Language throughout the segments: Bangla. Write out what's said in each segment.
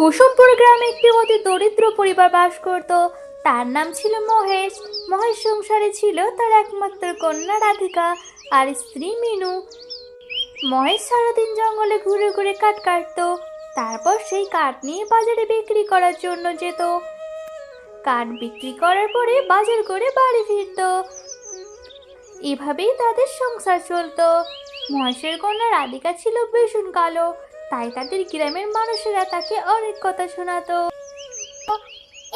কুসুমপুর গ্রামে একটি অতি দরিদ্র পরিবার বাস করত। তার নাম ছিল মহেশ। মহেশ সংসারে ছিল তার একমাত্র কন্যা রাধিকা আর স্ত্রী মিনু। মহেশ সারাদিন জঙ্গলে ঘুরে ঘুরে কাঠ কাটতো। তারপর সেই কাঠ নিয়ে বাজারে বিক্রি করার জন্য যেত। কাঠ বিক্রি করার পরে বাজার করে বাড়ি ফিরতো। এভাবেই তাদের সংসার চলতো। মহেশের কন্যা রাধিকা ছিল ভীষণ কালো। তাই তাদের গ্রামের মানুষেরা তাকে অনেক কথা শোনাতো।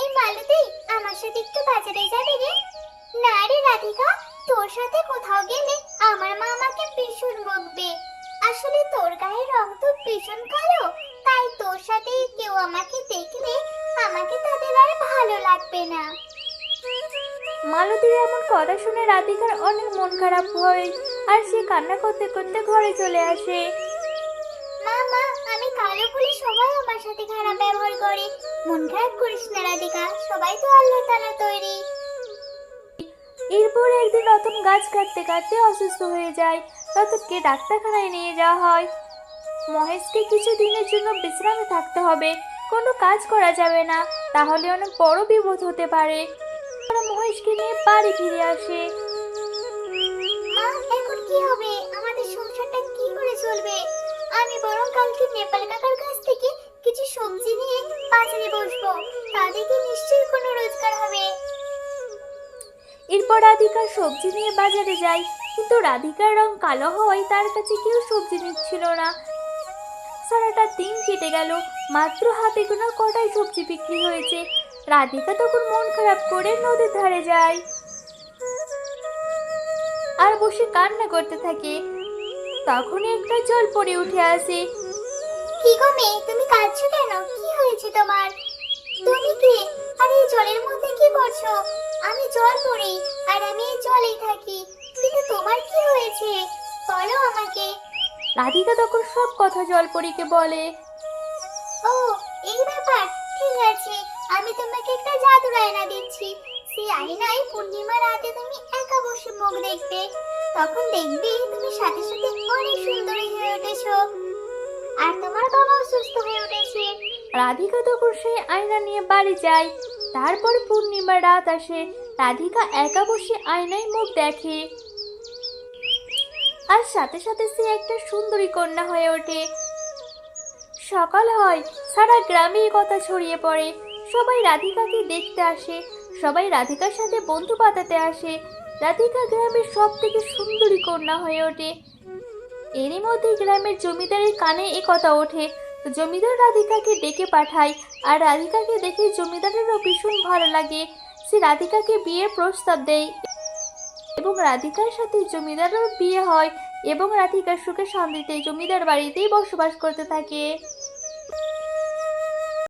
এই মালতী আমার সাথে একটু বাজারে যাবি রে? না রে রাধিকা তোর সাথে কোথাও গেলে আমার মা আমাকে ভীষণ বকবে। আসলে তোর গায়ের রং তো ভীষণ কালো তাই তোর সাথে কেউ আমাকে দেখলে আমাকে তাদের আর ভালো লাগবে না। মালতীর এমন কথা শুনে রাধিকার অনেক মন খারাপ হয় আর সে কান্না করতে করতে ঘরে চলে আসে। সাথে খারাপ ব্যবহার করে। মন খারাপ করিস না, রাধিকা। সবাই তো আল্লাহ তাআলা তৈরি। এরপর একদিন রতন গাছ কাটতে কাটতে অসুস্থ হয়ে যায়। রতনকে ডাক্তারখানায় নিয়ে যাওয়া হয়। মহেশকে কিছু দিনের জন্য বিশ্রামে থাকতে হবে। কোনো কাজ করা যাবে না। তাহলে অনেক বড় বিপদ হতে পারে। মহেশকে নিয়ে বাড়ি ফিরে আসে। সবজি নিয়ে বাজারে বসবো। তাদেরকে নিশ্চয়ই কোনো রোজগার হবে। এরপর রাধিকা সবজি নিয়ে বাজারে যায়, কিন্তু রাধিকার রং কালো হওয়ায় তার কাছে কেউ সবজি নিচ্ছিল না। সারাটা দিন কেটে গেল, মাত্র হাতে গোনা কটাই সবজি বিক্রি হয়েছে। রাধিকা তখন মন খারাপ করে নদীর ধারে যায়। আর বসে কান্না করতে থাকে। তখনই একটা জল পড়ে উঠে আসে। কি গো মেয়ে তুমি কাঁদছো কেন? কি হয়েছে তোমার? তুমি কে? আর এই জলের মধ্যে কি করছ? আমি জল পড়ি আর আমি এই জলেই থাকি। কিন্তু তোমার কি হয়েছে? বলো আমাকে। রাধিকা তখন সব কথা জলপরীকে বলে। ও এই ব্যাপার? ঠিক আছে আমি তোমাকে একটা জাদুর আয়না দিচ্ছি। সেই আয়নায় পূর্ণিমা রাতে তুমি একা বসে মুখ দেখবে। তখন দেখবে তুমি সাথে সাথে অনেক সুন্দরী তোমার বাবাও সুস্থ হয়ে উঠেছে। রাধিকা তখন সেই আয়না নিয়ে বাড়ি যায়। তারপর পূর্ণিমা রাত আসে। রাধিকা একা বসে আয়নায় মুখ দেখে। আর সাথে সাথে সে একটা সুন্দরী কন্যা হয়ে ওঠে। সকাল হয়, সারা গ্রামে কথা ছড়িয়ে পড়ে। সবাই রাধিকাকে দেখতে আসে। সবাই রাধিকার সাথে বন্ধু পাতাতে আসে। রাধিকা গ্রামের সব থেকে সুন্দরী কন্যা হয়ে ওঠে। এরই মধ্যে গ্রামের জমিদারের কানে এ কথা ওঠে। জমিদার রাধিকাকে ডেকে পাঠায় আর রাধিকাকে দেখে জমিদারেরও ভীষণ ভালো লাগে। সে রাধিকাকে বিয়ের প্রস্তাব দেয় এবং রাধিকার সাথে জমিদারও বিয়ে হয় এবং রাধিকার সুখে শান্তিতে জমিদার বাড়িতেই বসবাস করতে থাকে।